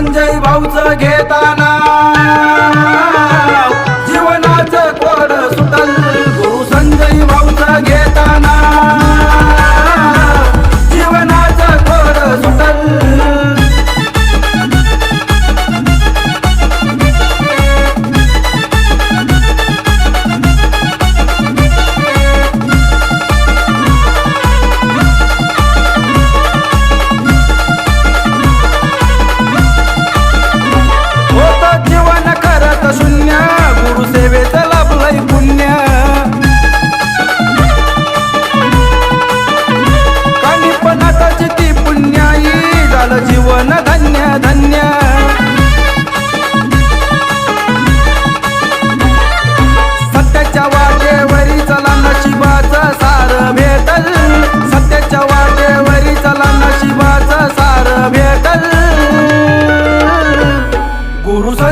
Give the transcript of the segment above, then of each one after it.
संजय भाऊचं घेताना.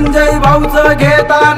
संजय भाऊच घेताना